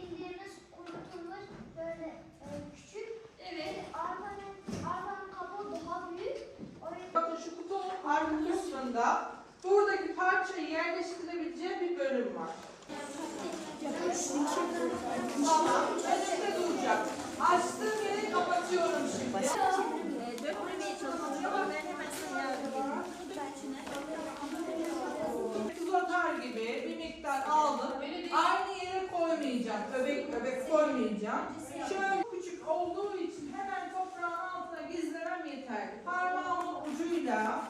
Bilgilerimiz unutulmuş böyle e, küçük. Evet. Armanın, armanın kabuğu daha büyük. Oraya... Bakın şu kutunun arka kısmında buradaki parçayı yerleştirebileceği bir bölüm var. Tamam, önünde duracak. Açtım ve kapatıyorum şimdi. Dökmemeye çalışıyorum ama ben hemen sana yardım edeyim. Gibi bir miktar aldım. Aynı koymayacağım. Öbek öbek koymayacağım. Şöyle küçük olduğu için hemen toprağın altına gizlemem yeterli. Parmağımın ucuyla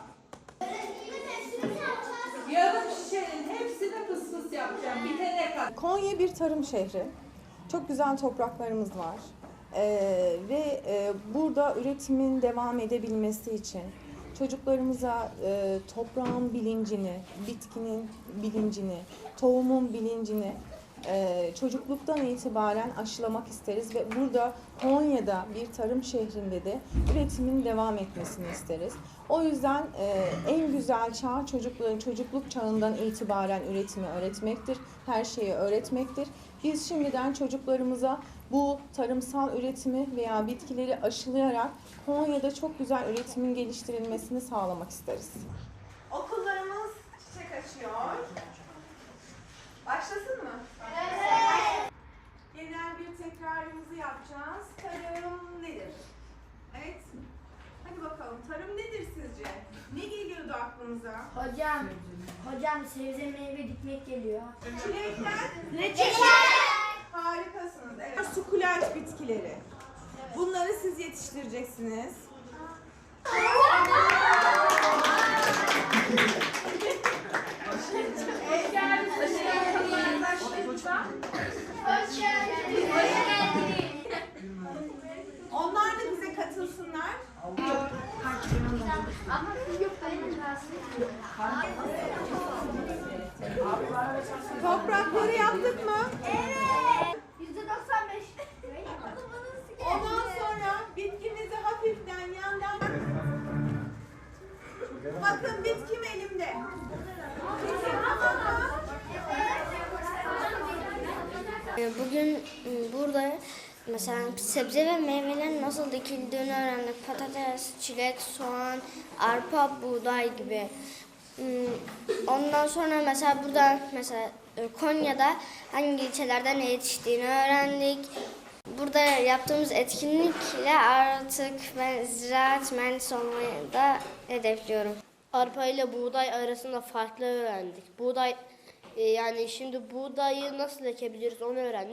yarım şişenin hepsini fıs yapacağım. Bitene kadar. Konya bir tarım şehri. Çok güzel topraklarımız var. Ee, ve e, burada üretimin devam edebilmesi için çocuklarımıza e, toprağın bilincini, bitkinin bilincini, tohumun bilincini e, çocukluktan itibaren aşılamak isteriz ve burada Konya'da bir tarım şehrinde de üretimin devam etmesini isteriz. O yüzden e, en güzel çağ çocukların çocukluk çağından itibaren üretimi öğretmektir. Her şeyi öğretmektir. Biz şimdiden çocuklarımıza bu tarımsal üretimi veya bitkileri aşılayarak Konya'da çok güzel üretimin geliştirilmesini sağlamak isteriz. Okullarımız çiçek açıyor. Başlasın mı? Genel bir tekrarımızı yapacağız. Tarım nedir? Evet. Hadi bakalım. Tarım nedir sizce? Ne geliyordu aklınıza? Hocam, hocam sebze meyve dikmek geliyor. Çilekler. Reçel. Harikasınız. Evet. Sukulent bitkileri. Bunları siz yetiştireceksiniz. Toprakları yaptık mı? Yüzde 95. Ondan sonra bitkimizi hafiften yandan Bakın bitkim elimde. Bugün m, burada mesela sebze ve meyvelerin nasıl dikildiğini öğrendik. Patates, çilek, soğan, arpa, buğday gibi. Hmm, Ondan sonra mesela burada mesela e, Konya'da hangi ilçelerde ne yetiştiğini öğrendik. Burada yaptığımız etkinlikle artık ben ziraat mühendisi olmayı da hedefliyorum. Arpa ile buğday arasında farklı öğrendik. Buğday e, yani şimdi buğdayı nasıl ekebiliriz onu öğrendik.